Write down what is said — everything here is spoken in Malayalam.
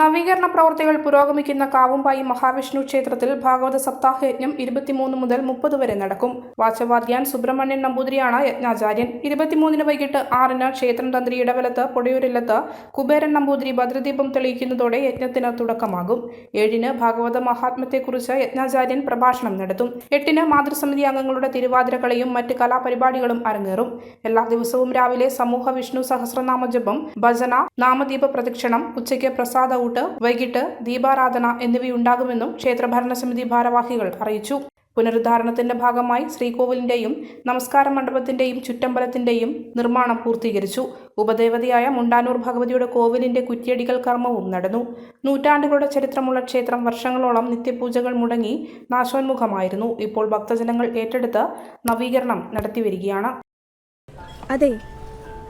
നവീകരണ പ്രവർത്തികൾ പുരോഗമിക്കുന്ന കാവുമ്പായി മഹാവിഷ്ണു ക്ഷേത്രത്തിൽ ഭാഗവത സപ്താഹ യജ്ഞം ഇരുപത്തിമൂന്ന് മുതൽ മുപ്പത് വരെ നടക്കും. വാചവാദ്യാൻ സുബ്രഹ്മണ്യൻ നമ്പൂതിരിയാണ് യജ്ഞാചാര്യൻ. ഇരുപത്തിമൂന്നിന് വൈകിട്ട് ആറിന് ക്ഷേത്രം തന്ത്രി ഇടവലത്ത് പൊടിയൂരില്ലത്ത് കുബേരൻ നമ്പൂതിരി ഭദ്രദീപം തെളിയിക്കുന്നതോടെ യജ്ഞത്തിന് തുടക്കമാകും. ഏഴിന് ഭാഗവത മഹാത്മ്യത്തെക്കുറിച്ച് യജ്ഞാചാര്യൻ പ്രഭാഷണം നടത്തും. എട്ടിന് മാതൃസമിതി അംഗങ്ങളുടെ തിരുവാതിരക്കളിയും മറ്റ് കലാപരിപാടികളും അരങ്ങേറും. എല്ലാ ദിവസവും രാവിലെ സമൂഹ വിഷ്ണു സഹസ്രനാമ ജപം ഭജന നാമദീപ പ്രദക്ഷിണം ഉച്ചയ്ക്ക് പ്രസാദ ഊട്ട് വൈകിട്ട് ദീപാരാധന എന്നിവയുണ്ടാകുമെന്നും ക്ഷേത്ര ഭരണസമിതി ഭാരവാഹികൾ അറിയിച്ചു. പുനരുദ്ധാരണത്തിന്റെ ഭാഗമായി ശ്രീകോവിലിന്റെയും നമസ്കാര മണ്ഡപത്തിന്റെയും ചുറ്റമ്പലത്തിന്റെയും നിർമ്മാണം പൂർത്തീകരിച്ചു. ഉപദേവതയായ മുണ്ടാനൂർ ഭഗവതിയുടെ കോവിലിന്റെ കുറ്റിയടികൾ കർമ്മവും നടന്നു. നൂറ്റാണ്ടുകളുടെ ചരിത്രമുള്ള ക്ഷേത്രം വർഷങ്ങളോളം നിത്യപൂജകൾ മുടങ്ങി നാശോന്മുഖമായിരുന്നു. ഇപ്പോൾ ഭക്തജനങ്ങൾ ഏറ്റെടുത്ത് നവീകരണം നടത്തിവരികയാണ്. അതെ